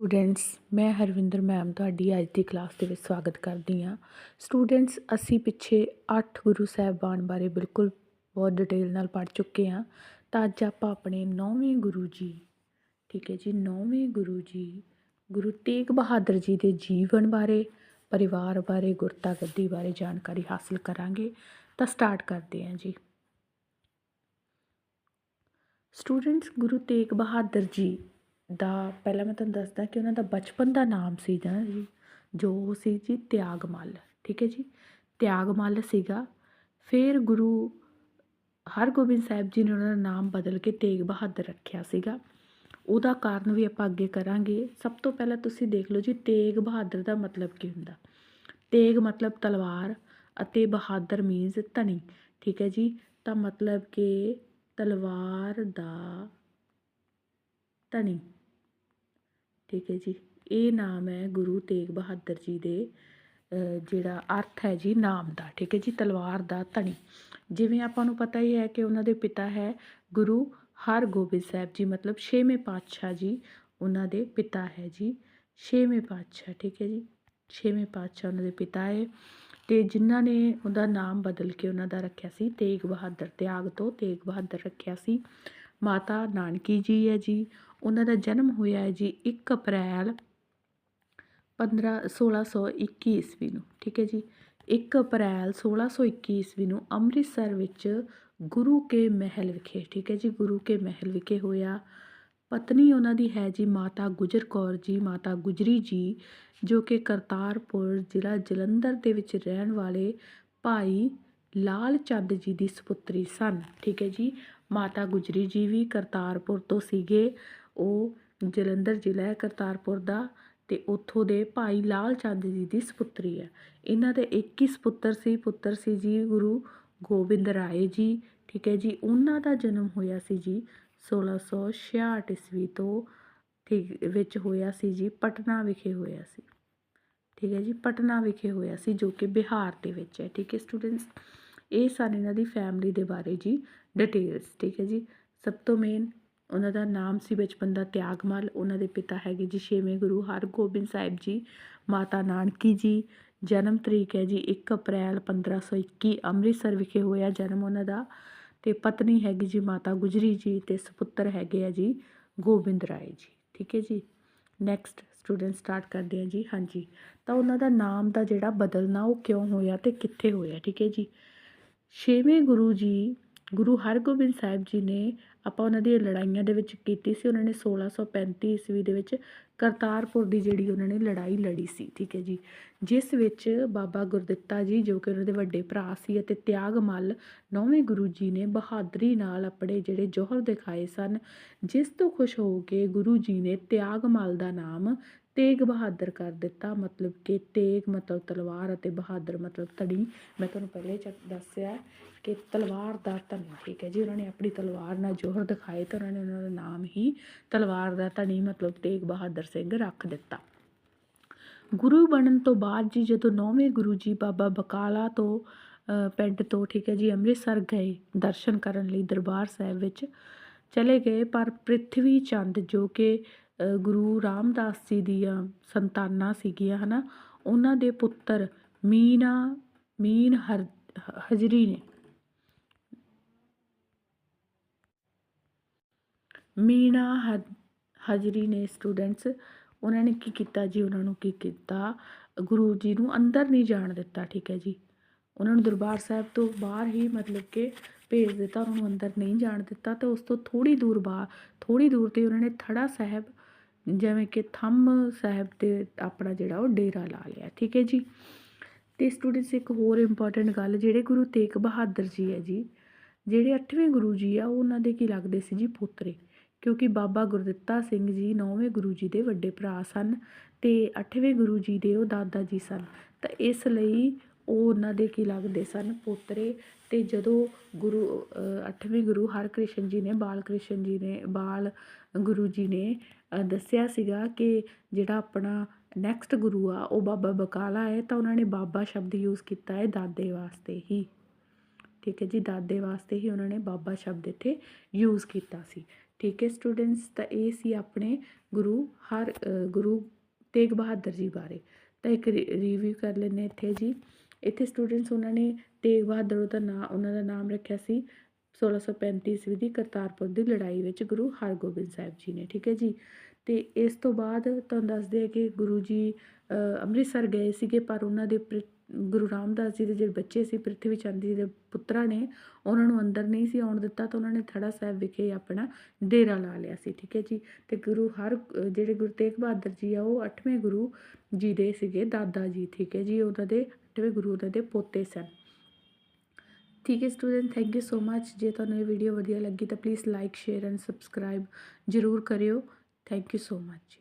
Students ਮੈਂ Harvinder ma'am ਤੁਹਾਡੀ ਅੱਜ ਦੀ ਕਲਾਸ ਦੇ ਵਿੱਚ ਸਵਾਗਤ ਕਰਦੀ ਹਾਂ। ਸਟੂਡੈਂਟਸ ਅਸੀਂ ਪਿੱਛੇ ਅੱਠ ਗੁਰੂ ਸਾਹਿਬਾਨ ਬਾਰੇ ਬਿਲਕੁਲ ਬਹੁਤ ਡਿਟੇਲ ਨਾਲ ਪੜ੍ਹ ਚੁੱਕੇ ਹਾਂ। ਤਾਂ ਅੱਜ ਆਪਾਂ ਆਪਣੇ ਨੌਵੇਂ ਗੁਰੂ ਜੀ, ਠੀਕ ਹੈ ਜੀ, ਨੌਵੇਂ ਗੁਰੂ ਜੀ, ਗੁਰੂ ਤੇਗ ਬਹਾਦਰ ਜੀ ਦੇ ਜੀਵਨ ਬਾਰੇ, ਪਰਿਵਾਰ ਬਾਰੇ ਗੁਰਤਾ ਗੱਦੀ ਬਾਰੇ ਜਾਣਕਾਰੀ ਹਾਸਲ ਕਰਾਂਗੇ। ਤਾਂ ਸਟਾਰਟ ਕਰਦੇ ਹਾਂ ਜੀ। ਸਟੂਡੈਂਟਸ ਗੁਰੂ ਤੇਗ ਬਹਾਦਰ ਜੀ ਦਾ, ਪਹਿਲਾਂ ਮੈਂ ਤੁਹਾਨੂੰ ਦੱਸਦਾ ਕਿ ਉਹਨਾਂ ਦਾ ਬਚਪਨ ਦਾ ਨਾਮ ਸੀ ਨਾ ਜੀ, ਜੋ ਉਹ ਸੀ ਜੀ ਤਿਆਗਮੱਲ, ਠੀਕ ਹੈ ਜੀ? ਤਿਆਗਮੱਲ ਸੀਗਾ। ਫਿਰ ਗੁਰੂ ਹਰਗੋਬਿੰਦ ਸਾਹਿਬ ਜੀ ਨੇ ਉਹਨਾਂ ਦਾ ਨਾਮ ਬਦਲ ਕੇ ਤੇਗ ਬਹਾਦਰ ਰੱਖਿਆ ਸੀਗਾ। ਉਹਦਾ ਕਾਰਨ ਵੀ ਆਪਾਂ ਅੱਗੇ ਕਰਾਂਗੇ। ਸਭ ਤੋਂ ਪਹਿਲਾਂ ਤੁਸੀਂ ਦੇਖ ਲਓ ਜੀ, ਤੇਗ ਬਹਾਦਰ ਦਾ ਮਤਲਬ ਕੀ ਹੁੰਦਾ? ਤੇਗ ਮਤਲਬ ਤਲਵਾਰ ਅਤੇ ਬਹਾਦਰ ਮੀਨਸ ਧਨੀ, ਠੀਕ ਹੈ ਜੀ? ਤਾਂ ਮਤਲਬ ਕਿ ਤਲਵਾਰ ਦਾ ਧਨੀ। ਠੀਕ ਹੈ ਜੀ। ਇਹ ਨਾਮ ਹੈ ਗੁਰੂ ਤੇਗ ਬਹਾਦਰ ਜੀ ਦੇ ਜਿਹੜਾ ਅਰਥ ਹੈ ਜੀ ਨਾਮ ਦਾ, ਠੀਕ ਹੈ ਜੀ, ਤਲਵਾਰ ਦਾ ਧਨੀ ਜਿਵੇਂ ਆਪਾਂ ਨੂੰ ਪਤਾ ਹੀ ਹੈ ਕਿ ਉਹਨਾਂ ਦੇ ਪਿਤਾ ਹੈ ਗੁਰੂ ਹਰਗੋਬਿੰਦ ਸਾਹਿਬ ਜੀ, ਮਤਲਬ ਛੇਵੇਂ ਪਾਤਸ਼ਾਹ ਜੀ, ਉਹਨਾਂ ਦੇ ਪਿਤਾ ਹੈ ਜੀ, ਛੇਵੇਂ ਪਾਤਸ਼ਾਹ, ਠੀਕ ਹੈ ਜੀ। ਛੇਵੇਂ ਪਾਤਸ਼ਾਹ ਉਹਨਾਂ ਦੇ ਪਿਤਾ ਹੈ ਤੇ ਜਿਨ੍ਹਾਂ ਨੇ ਉਹਦਾ ਨਾਮ ਬਦਲ ਕੇ ਉਹਨਾਂ ਦਾ ਰੱਖਿਆ ਸੀ, ਤੇਗ ਬਹਾਦਰ, ਤਿਆਗ ਤੋਂ ਤੇਗ ਬਹਾਦਰ ਰੱਖਿਆ ਸੀ। ਮਾਤਾ ਨਾਨਕੀ ਜੀ ਹੈ ਜੀ ਉਹਨਾਂ ਦਾ ਜਨਮ ਹੋਇਆ ਹੈ ਜੀ 1 ਅਪ੍ਰੈਲ 15 1621 ਈਸਵੀ ਨੂੰ, ਠੀਕ ਹੈ ਜੀ। 1 ਅਪ੍ਰੈਲ 1621 ਈਸਵੀ ਨੂੰ ਅੰਮ੍ਰਿਤਸਰ ਵਿੱਚ ਗੁਰੂ ਕੇ ਮਹਿਲ ਵਿਖੇ, ਠੀਕ ਹੈ ਜੀ, ਗੁਰੂ ਕੇ ਮਹਿਲ ਵਿਖੇ ਹੋਇਆ। ਪਤਨੀ ਉਹਨਾਂ ਦੀ ਹੈ ਜੀ ਮਾਤਾ ਗੁਜਰ ਕੌਰ ਜੀ, ਮਾਤਾ ਗੁਜਰੀ ਜੀ, ਜੋ ਕਿ ਕਰਤਾਰਪੁਰ ਜ਼ਿਲ੍ਹਾ ਜਲੰਧਰ ਦੇ ਵਿੱਚ ਰਹਿਣ ਵਾਲੇ ਭਾਈ ਲਾਲ ਚੰਦ ਜੀ ਦੀ ਸੁਪੁੱਤਰੀ ਸਨ, ਠੀਕ ਹੈ ਜੀ। ਮਾਤਾ ਗੁਜਰੀ ਜੀ ਵੀ ਕਰਤਾਰਪੁਰ ਤੋਂ ਸੀਗੇ। ਉਹ ਜਲੰਧਰ ਜ਼ਿਲ੍ਹਾ ਹੈ, ਕਰਤਾਰਪੁਰ ਦਾ ਅਤੇ ਉੱਥੋਂ ਦੇ ਭਾਈ ਲਾਲ ਚੰਦ ਜੀ ਦੀ ਸਪੁੱਤਰੀ ਹੈ। ਇਹਨਾਂ ਦੇ ਇੱਕ ਹੀ ਸਪੁੱਤਰ ਸੀ, ਪੁੱਤਰ ਸੀ ਜੀ ਗੁਰੂ ਗੋਬਿੰਦ ਰਾਏ ਜੀ, ਠੀਕ ਹੈ ਜੀ। ਉਹਨਾਂ ਦਾ ਜਨਮ ਹੋਇਆ ਸੀ ਜੀ 1666 ਈਸਵੀ ਤੋਂ, ਠੀਕ, ਵਿੱਚ ਹੋਇਆ ਸੀ ਜੀ ਪਟਨਾ ਵਿਖੇ ਹੋਇਆ ਸੀ। ਠੀਕ ਹੈ ਜੀ, ਪਟਨਾ ਵਿਖੇ ਹੋਇਆ ਸੀ ਜੋ ਕਿ ਬਿਹਾਰ ਦੇ ਵਿੱਚ ਹੈ, ਠੀਕ ਹੈ ਸਟੂਡੈਂਟਸ। ਇਹ ਸਨ ਇਹਨਾਂ ਦੀ ਫੈਮਿਲੀ ਦੇ ਬਾਰੇ ਜੀ ਡਿਟੇਲਸ ਠੀਕ ਹੈ ਜੀ। ਸਭ ਤੋਂ ਮੇਨ ਉਹਨਾਂ ਦਾ ਨਾਮ ਸੀ ਬਚਪਨ ਦਾ ਤਿਆਗਮਲ। ਉਹਨਾਂ ਦੇ ਪਿਤਾ ਹੈਗੇ ਜੀ ਛੇਵੇਂ ਗੁਰੂ ਹਰਗੋਬਿੰਦ ਸਾਹਿਬ ਜੀ, ਮਾਤਾ ਨਾਨਕੀ ਜੀ, ਜਨਮ ਤਰੀਕ ਹੈ ਜੀ 1 ਅਪ੍ਰੈਲ 1521 ਅੰਮ੍ਰਿਤਸਰ ਵਿਖੇ ਹੋਇਆ ਜਨਮ ਉਹਨਾਂ ਦਾ। ਤੇ ਪਤਨੀ ਹੈਗੀ ਜੀ ਮਾਤਾ ਗੁਜਰੀ ਜੀ ਤੇ ਸੁਪੁੱਤਰ ਹੈਗੇ ਆ ਜੀ ਗੋਬਿੰਦ ਰਾਏ ਜੀ। ਠੀਕ ਹੈ ਜੀ? ਨੈਕਸਟ ਸਟੂਡੈਂਟ ਸਟਾਰਟ ਕਰਦੇ ਆ ਜੀ। ਹਾਂਜੀ। ਤਾਂ ਉਹਨਾਂ ਦਾ ਨਾਮ ਦਾ ਜਿਹੜਾ ਬਦਲਣਾ ਉਹ ਕਿਉਂ ਹੋਇਆ ਤੇ ਕਿੱਥੇ ਹੋਇਆ? ਠੀਕ ਹੈ ਜੀ? ਛੇਵੇਂ ਗੁਰੂ ਜੀ ਗੁਰੂ ਹਰਗੋਬਿੰਦ ਸਾਹਿਬ ਜੀ ਨੇ ਆਪਾਂ ਉਹਨਾਂ ਦੀਆਂ ਲੜਾਈਆਂ ਦੇ ਵਿੱਚ ਕੀਤੀ ਸੀ। ਉਹਨਾਂ ਨੇ 1635 ਈਸਵੀ ਦੇ ਵਿੱਚ ਕਰਤਾਰਪੁਰ ਦੀ ਜਿਹੜੀ ਉਹਨਾਂ ਨੇ ਲੜਾਈ ਲੜੀ ਸੀ, ਠੀਕ ਹੈ ਜੀ। ਜਿਸ ਵਿੱਚ ਬਾਬਾ ਗੁਰਦਿੱਤਾ ਜੀ, ਜੋ ਕਿ ਉਹਨਾਂ ਦੇ ਵੱਡੇ ਭਰਾ ਸੀ ਅਤੇ ਤਿਆਗਮੱਲ, ਨੌਵੇਂ ਗੁਰੂ ਜੀ ਨੇ ਬਹਾਦਰੀ ਨਾਲ ਆਪਣੇ ਜਿਹੜੇ ਜੋਹਰ ਦਿਖਾਏ ਸਨ। ਜਿਸ ਤੋਂ ਖੁਸ਼ ਹੋ ਕੇ ਗੁਰੂ ਜੀ ਨੇ ਤਿਆਗਮੱਲ ਦਾ ਨਾਮ ਤੇਗ ਬਹਾਦਰ ਕਰ ਦਿੱਤਾ, ਮਤਲਬ ਕਿ ਤੇਗ ਮਤਲਬ ਤਲਵਾਰ ਅਤੇ ਬਹਾਦਰ ਮਤਲਬ ਧੜੀ ਮੈਂ ਤੁਹਾਨੂੰ ਪਹਿਲੇ ਚ ਦੱਸਿਆ ਕਿ ਤਲਵਾਰ ਦਾ ਧਨੀ, ਠੀਕ ਹੈ ਜੀ, ਉਹਨਾਂ ਨੇ ਆਪਣੀ ਤਲਵਾਰ ਨਾਲ ਜੋਹਰ ਦਿਖਾਏ ਤਾਂ ਉਹਨਾਂ ਨੇ ਉਹਨਾਂ ਦਾ ਨਾਮ ਹੀ ਤਲਵਾਰ ਦਾ ਧਨੀ, ਮਤਲਬ ਤੇਗ ਬਹਾਦਰ ਸਿੰਘ ਰੱਖ ਦਿੱਤਾ। ਗੁਰੂ ਬਣਨ ਤੋਂ ਬਾਅਦ ਜੀ, ਜਦੋਂ ਨੌਵੇਂ ਗੁਰੂ ਜੀ ਬਾਬਾ ਬਕਾਲਾ ਤੋਂ ਪਿੰਡ ਤੋਂ, ਠੀਕ ਹੈ ਜੀ, ਅੰਮ੍ਰਿਤਸਰ ਗਏ ਦਰਸ਼ਨ ਕਰਨ ਲਈ ਦਰਬਾਰ ਸਾਹਿਬ ਵਿੱਚ ਚਲੇ ਗਏ, ਪਰ ਪ੍ਰਿਥਵੀ ਚੰਦ ਜੋ ਕਿ ਗੁਰੂ ਰਾਮਦਾਸ ਜੀ ਦੀਆਂ ਸੰਤਾਨਾਂ ਸੀਗੀਆਂ ਹੈ ਨਾ ਉਹਨਾਂ ਦੇ ਪੁੱਤਰ ਮੀਨਾ, ਮੀਨ ਹਰ, ਹਜਰੀ ਨੇ। ਮੀਨਾ ਹਜ- ਹਜਰੀ ਨੇ ਸਟੂਡੈਂਟਸ ਉਹਨਾਂ ਨੇ ਕੀ ਕੀਤਾ ਜੀ? ਉਹਨਾਂ ਨੂੰ ਕੀ ਕੀਤਾ? ਗੁਰੂ ਜੀ ਨੂੰ ਅੰਦਰ ਨਹੀਂ ਜਾਣ ਦਿੱਤਾ, ਠੀਕ ਹੈ ਜੀ? ਉਹਨਾਂ ਨੂੰ ਦਰਬਾਰ ਸਾਹਿਬ ਤੋਂ ਬਾਹਰ ਹੀ ਮਤਲਬ ਕਿ ਭੇਜ ਦਿੱਤਾ, ਉਹਨਾਂ ਨੂੰ ਅੰਦਰ ਨਹੀਂ ਜਾਣ ਦਿੱਤਾ, ਤੇ ਉਸ ਤੋਂ ਥੋੜੀ ਦੂਰ ਬਾਹਰ ਥੋੜੀ ਦੂਰ ਤੇ ਉਹਨਾਂ ਨੇ ਥੜਾ ਸਾਹਿਬ ਜਿਵੇਂ ਕਿ ਥੰਮ ਸਾਹਿਬ ਤੇ ਆਪਣਾ ਜਿਹੜਾ ਉਹ ਡੇਰਾ ਲਾ ਲਿਆ, ਠੀਕ ਹੈ ਜੀ? ਤੇ ਸਟੂਡੈਂਟਸ ਇੱਕ ਹੋਰ ਇੰਪੋਰਟੈਂਟ ਗੱਲ, ਜਿਹੜੇ ਗੁਰੂ ਤੇਗ ਬਹਾਦਰ ਜੀ ਹੈ ਜੀ, ਜਿਹੜੇ 8ਵੇਂ ਗੁਰੂ ਜੀ ਆ ਉਹ ਉਹਨਾਂ ਦੇ ਕੀ ਲੱਗਦੇ ਸੀ ਜੀ ਪੋਤਰੇ? ਕਿਉਂਕਿ ਬਾਬਾ ਗੁਰਦਿੱਤਾ ਸਿੰਘ ਜੀ 9ਵੇਂ ਗੁਰੂ ਜੀ ਦੇ ਵੱਡੇ ਭਰਾ ਸਨ ਤੇ 8ਵੇਂ ਗੁਰੂ ਜੀ ਦੇ ਉਹ ਦਾਦਾ ਜੀ ਸਨ। ਤਾਂ ਇਸ ਲਈ ਉਹ ਉਹਨਾਂ ਦੇ ਕੀ ਲੱਗਦੇ ਸਨ ਪੋਤਰੇ? ਅਤੇ ਜਦੋਂ ਗੁਰੂ 8ਵੇਂ ਗੁਰੂ ਹਰਕ੍ਰਿਸ਼ਨ ਜੀ ਨੇ ਬਾਲ ਕ੍ਰਿਸ਼ਨ ਜੀ ਨੇ, ਬਾਲ ਗੁਰੂ ਜੀ ਨੇ ਦੱਸਿਆ ਸੀਗਾ ਕਿ ਜਿਹੜਾ ਆਪਣਾ ਨੈਕਸਟ ਗੁਰੂ ਆ, ਉਹ ਬਾਬਾ ਬਕਾਲਾ ਹੈ, ਤਾਂ ਉਹਨਾਂ ਨੇ ਬਾਬਾ ਸ਼ਬਦ ਯੂਜ਼ ਕੀਤਾ ਹੈ ਦਾਦੇ ਵਾਸਤੇ ਹੀ। ਠੀਕ ਹੈ ਜੀ, ਦਾਦੇ ਵਾਸਤੇ ਹੀ ਉਹਨਾਂ ਨੇ ਬਾਬਾ ਸ਼ਬਦ ਇੱਥੇ ਯੂਜ਼ ਕੀਤਾ ਸੀ। ਠੀਕ ਹੈ ਸਟੂਡੈਂਟਸ ਤਾਂ ਇਹ ਸੀ ਆਪਣੇ ਗੁਰੂ ਹਰ ਗੁਰੂ ਤੇਗ ਬਹਾਦਰ ਜੀ ਬਾਰੇ। ਤਾਂ ਇੱਕ ਰਿਵਿਊ ਕਰ ਲੈਂਦੇ ਇੱਥੇ ਜੀ। ਇੱਥੇ ਸਟੂਡੈਂਟਸ ਉਹਨਾਂ ਨੇ ਤੇਗ ਬਹਾਦਰ ਦਾ ਨਾਂ, ਉਹਨਾਂ ਦਾ ਨਾਮ ਰੱਖਿਆ ਸੀ 1635 ਈਸਵੀ ਦੀ ਕਰਤਾਰਪੁਰ ਦੀ ਲੜਾਈ ਵਿੱਚ ਗੁਰੂ ਹਰਗੋਬਿੰਦ ਸਾਹਿਬ ਜੀ ਨੇ, ਠੀਕ ਹੈ ਜੀ। ਤੇ ਇਸ ਤੋਂ ਬਾਅਦ ਤੁਹਾਨੂੰ ਦੱਸਦੇ ਆ ਕਿ ਗੁਰੂ ਜੀ ਅੰਮ੍ਰਿਤਸਰ ਗਏ ਸੀਗੇ, ਪਰ ਉਹਨਾਂ ਦੇ ਪ੍ਰਿ- ਗੁਰੂ ਰਾਮਦਾਸ ਜੀ ਦੇ ਜਿਹੜੇ ਬੱਚੇ ਸੀ, ਪ੍ਰਿਥਵੀ ਚੰਦ ਜੀ ਦੇ ਪੁੱਤਰਾਂ ਨੇ ਉਹਨਾਂ ਨੂੰ ਅੰਦਰ ਨਹੀਂ ਸੀ ਆਉਣ ਦਿੱਤਾ, ਤਾਂ ਉਹਨਾਂ ਨੇ ਥੜਾ ਸਾਹਿਬ ਵਿਖੇ ਆਪਣਾ ਡੇਰਾ ਲਾ ਲਿਆ ਸੀ, ਠੀਕ ਹੈ ਜੀ। ਤੇ ਗੁਰੂ ਹਰ, ਜਿਹੜੇ ਗੁਰੂ ਤੇਗ ਬਹਾਦਰ ਜੀ ਆ, ਉਹ 8ਵੇਂ ਗੁਰੂ ਜੀ ਦੇ ਸੀਗੇ, ਦਾਦਾ ਜੀ, ਠੀਕ ਹੈ ਜੀ। ਉਹਨਾਂ ਦੇ 8ਵੇਂ ਗੁਰੂ ਉਹਨਾਂ ਦੇ ਪੋਤੇ ਸਨ ਠੀਕ ਹੈ student thank you so much ਜੇ ਤੁਹਾਨੂੰ ਇਹ ਵੀਡੀਓ ਵਧੀਆ ਲੱਗੀ ਤਾਂ please like share and subscribe ਜ਼ਰੂਰ ਕਰਿਓ ਥੈਂਕ ਯੂ ਸੋ ਮੱਚ